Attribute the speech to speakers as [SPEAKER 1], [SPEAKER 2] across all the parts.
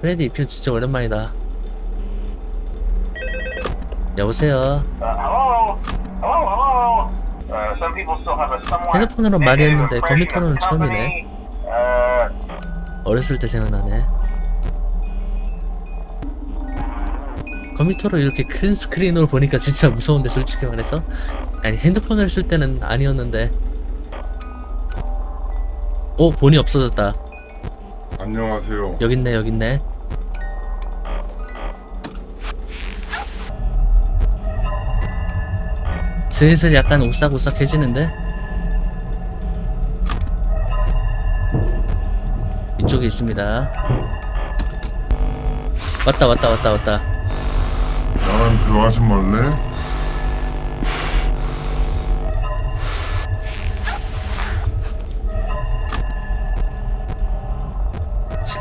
[SPEAKER 1] 프레디 이편 진짜 오랜만이다. 여보세요.
[SPEAKER 2] A somewhat
[SPEAKER 1] 핸드폰으로 많이 했는데 컴퓨터로는 처음이네.
[SPEAKER 2] Uh,
[SPEAKER 1] 어렸을 때 생각나네. 컴퓨터로 이렇게 큰 스크린으로 보니까 진짜 무서운데 솔직히 말해서 아니 핸드폰을 쓸 때는 아니었는데 오 본이 없어졌다
[SPEAKER 3] 안녕하세요.
[SPEAKER 1] 여깄네 여깄네 슬슬 약간 오싹오싹해지는데 이쪽에 있습니다 왔다 왔다 왔다 왔다
[SPEAKER 3] 나랑 들어가지 말래?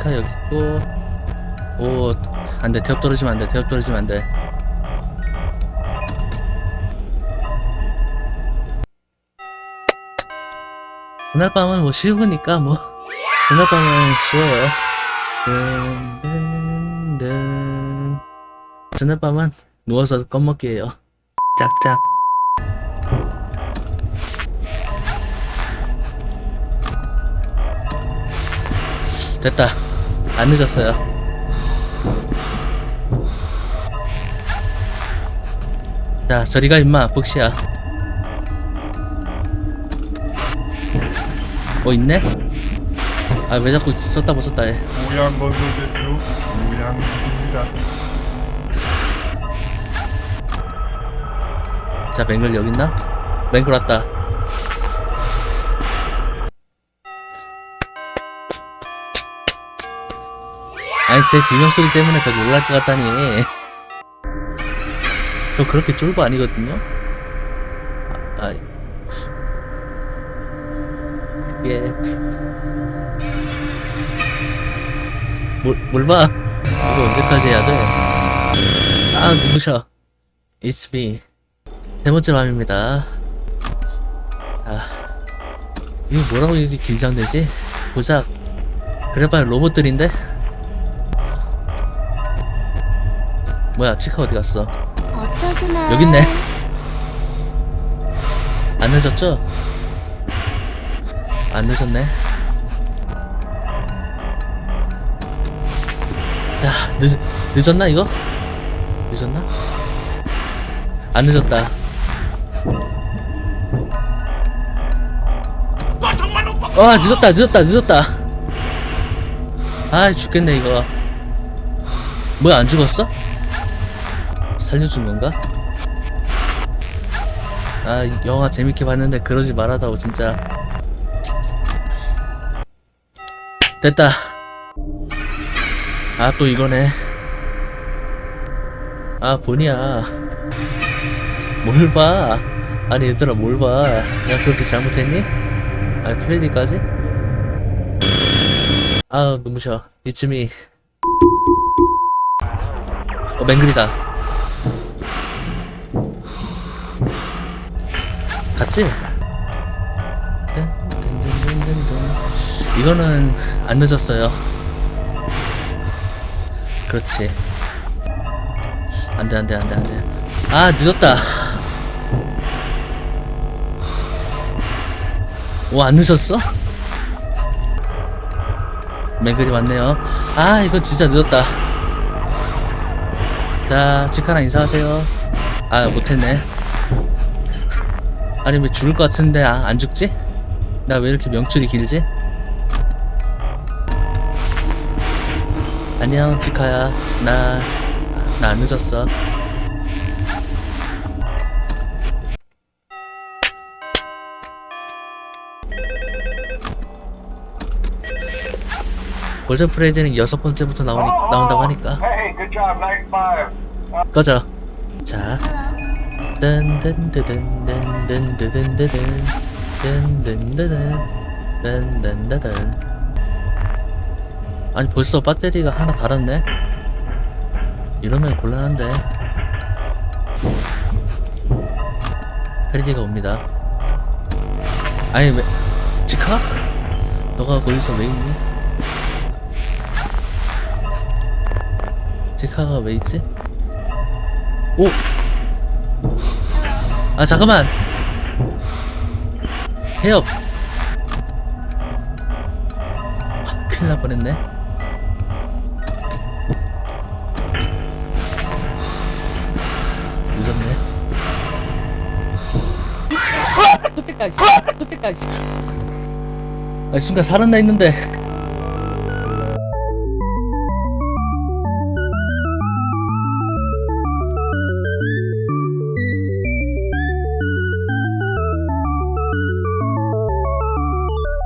[SPEAKER 1] 치카 여기 있고 오 안돼. 대업 떨어지면 안돼. 대업 떨어지면 안돼. 그날 밤은 뭐 쉬우니까 뭐. 그날 밤은 쉬워요. 든든든 저날 밤은 누워서 껌먹기예요. 짝짝. 됐다 안 늦었어요 자 저리가 임마 복시야 어 있네? 아 왜 자꾸 썼다 못 썼다 해
[SPEAKER 3] 대표.
[SPEAKER 1] 자, 맹글 여기 있나? 맹글 왔다. 아니, 제 비명 소리 때문에 더 놀랄 것 같다니. 저 그렇게 쫄보 아니거든요? 아, 아이. 그게. 뭘, 뭘 봐? 이거 언제까지 해야 돼? 아, 누구셔? It's me. 세 번째 밤입니다. 아, 이거 뭐라고 이렇게 긴장되지? 고작 그래봐야 로봇들인데? 뭐야, 치카 어디 갔어?
[SPEAKER 4] 어떠구나.
[SPEAKER 1] 여기 있네. 안 늦었죠? 안 늦었네. 자, 늦, 늦었나, 이거? 늦었나? 안 늦었다. 와, 늦었다, 늦었다, 늦었다. 아, 죽겠네, 이거. 뭐야, 안 죽었어? 살려준 건가? 아, 이 영화 재밌게 봤는데 그러지 말아다오, 진짜. 됐다. 아, 또 이거네. 아, 본이야. 뭘 봐? 아니, 얘들아, 뭘 봐? 내가 그렇게 잘못했니? 아, 프레디까지? 아, 눈부셔. 이쯤이. 어, 맹글이다. 갔지? 이거는 안 늦었어요. 그렇지. 안 돼, 안 돼, 안 돼, 안 돼. 아, 늦었다. 오, 안 늦었어? 맹글이 왔네요. 아, 이거 진짜 늦었다. 자, 치카랑 인사하세요. 아, 못했네. 아니, 왜 죽을 것 같은데, 아, 안 죽지? 나 왜 이렇게 명줄이 길지? 안녕, 치카야. 나, 나 안 늦었어. 골든 프레이즈는 여섯 번째부터 나오니, 나온다고 하니까. 꺼져. 자. 아니 벌써 배터리가 하나 달았네 이러면 곤란한데 페리디가 옵니다 아니 왜 치카? 너가 거기서 왜 있니? 제카가 왜 있지? 오! 아 잠깐만. 아, 큰일 날 뻔했네. 무섭네. 아 순간 살았나 했는데